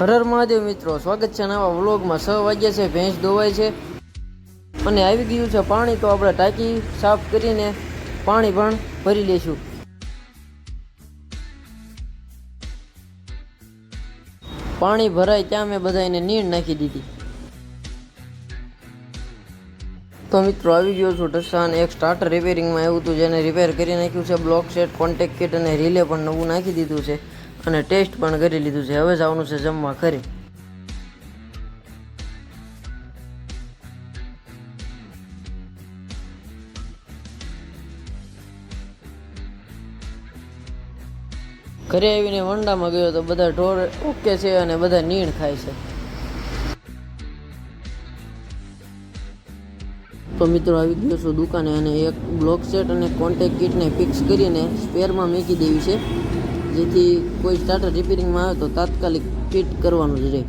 હરર મહાદેવ મિત્રો, સ્વાગત છે નવા વ્લોગમાં. છ વાગ્યા છે, ભેંસ ધોવાય છે. અને આવી ગયું છે પાણી, તો આપણે ટાંકી સાફ કરીને પાણી પણ ભરી લઈશું. પાણી ભરાય ત્યાં મેં બધાને નીણ નાખી દીધી. તો મિત્રો, આવી ગયો છું ટસાન. એક સ્ટાર્ટર રિપેરિંગમાં આવ્યું હતું, જેને રિપેર કરી નાખ્યું છે. બ્લોક સેટ કોન્ટેક્ટ કિટ અને રિલે પણ નવું નાખી દીધું છે. અને ટેસ્ટ પણ કરી લીધું છે. હવે જવાનું છે જમવા ખરી ઘરે આવીને વંડામાં ગયો તો બધા ઢોર ઓકે છે અને બધા નીણ ખાય છે. તો મિત્રો આવી ગયો છું દુકાને અને એક બ્લોક સેટ અને કોન્ટેક કિટને ફિક્સ કરીને સ્પેરમાં મૂકી દેવી છે. જેથી કોઈ સ્ટાર્ટર રિપેરિંગમાં આવે તો તાત્કાલિક ફિટ કરવાનું જ રહે.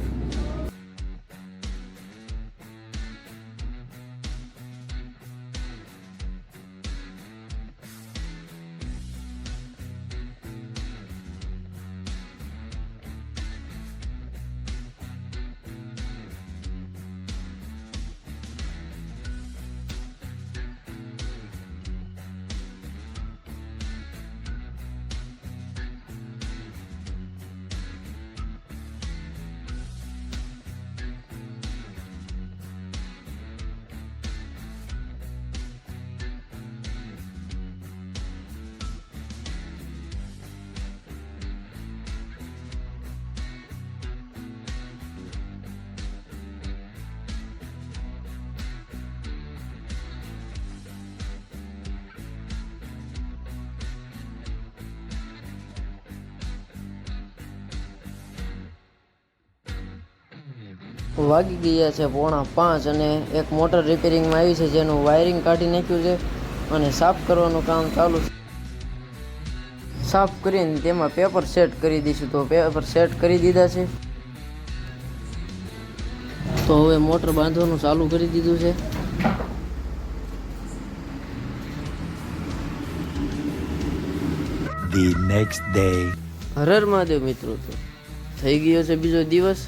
વાગી ગયા છે પોણા પાંચ અને એક મોટર રિપેરિંગમાં આવી છે જેનું વાયરિંગ કાઢી નાખ્યું છે અને સાફ કરવાનું કામ ચાલુ છે. સાફ કરીને તેમાં પેપર સેટ કરી દઈશું. તો પેપર સેટ કરી દીધા છે. તો હવે મોટર બાંધવાનું ચાલુ કરી દીધું છે. The next day. હરર મહાદેવ મિત્રો તો થઈ ગયો છે બીજો દિવસ.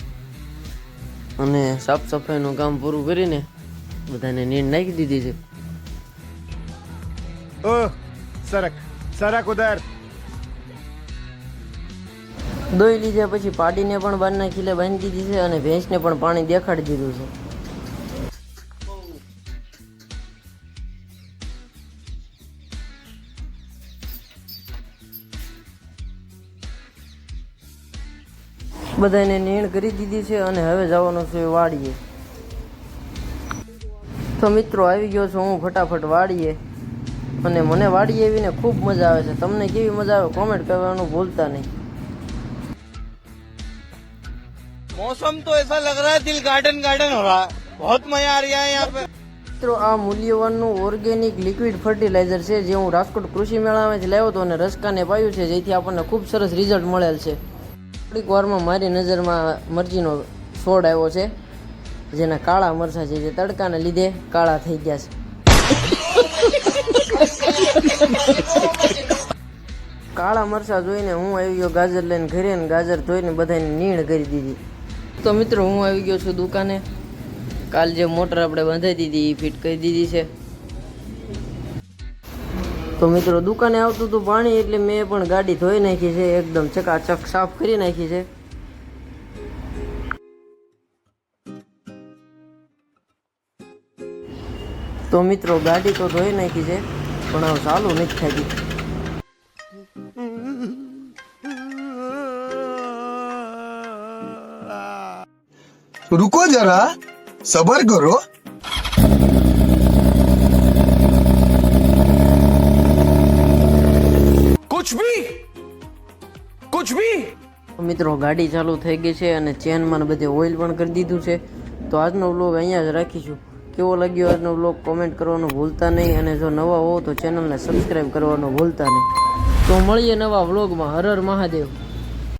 અને સાફ સફાઈનું કામ પૂરું કરીને બધાને નીંદ નાખી દીધી છે. ઓ સરક સરક ઉધાર. દોઈ લીધા પછી પાડીને પણ બહાર નાખીને બાંધી દીધી છે અને ભેંસને પણ પાણી દેખાડી દીધું છે. બધાને નીણ કરી દીધી છે અને હવે જવાનું છે વાડીએ તો મિત્રો આવી ગયો છું હું ફટાફટ વાડીએ અને મને વાડીએ આવીને ખૂબ મજા આવે છે તમને કેવી મજા આવે કોમેન્ટ કરવાનું ભૂલતા નહીં मौसम तो ऐसा लग रहा है दिल गार्डन गार्डन हो रहा है बहुत मजा आ रहा है यहाँ पे મિત્રો આ મૂલ્યવાનનું ઓર્ગેનિક લિક્વિડ ફર્ટિલાઇઝર છે જે હું રાજકોટ કૃષિ મેળામાંથી લાવ્યો હતો અને રસકાને પાયું છે જેથી આપણને ખૂબ સરસ રિઝલ્ટ મળેલ છે થોડીક વારમાં મારી નજરમાં મરચીનો છોડ આવ્યો છે, જેના કાળા મરચા છે, જે તડકાને લીધે કાળા થઈ ગયા છે. કાળા મરચા જોઈને હું આવી ગયો ગાજર લઈને ઘરે ને ગાજર ધોઈને બધાને નીણ કરી દીધી. તો મિત્રો, હું આવી ગયો છું દુકાને. કાલ જે મોટર આપણે બંધાઈ દીધી, એ ફિટ કરી દીધી છે. તો મિત્રો દુકાને આવતું હતું પાણી એટલે મેં પણ ગાડી ધોઈ નાખી છે, એકદમ ચકાચક સાફ કરી નાખી છે. તો મિત્રો ગાડી તો ધોઈ નાખી છે, પણ હવે ચાલુ નથી થતી. રુકો જરા, સબર કરો. કુછ ભી મિત્રો, ગાડી ચાલુ થઈ ગઈ છે અને ચેનમાં બધે ઓઇલ પણ કરી દીધું છે. તો આજનો વ્લોગ અહીંયા જ રાખીશું. કેવો લાગ્યો આજનો વ્લોગ કોમેન્ટ કરવાનું ભૂલતા નહીં અને જો નવા હો તો ચેનલને સબસ્ક્રાઇબ કરવાનું ભૂલતા નહીં. તો મળીએ નવા વ્લોગમાં હરર મહાદેવ.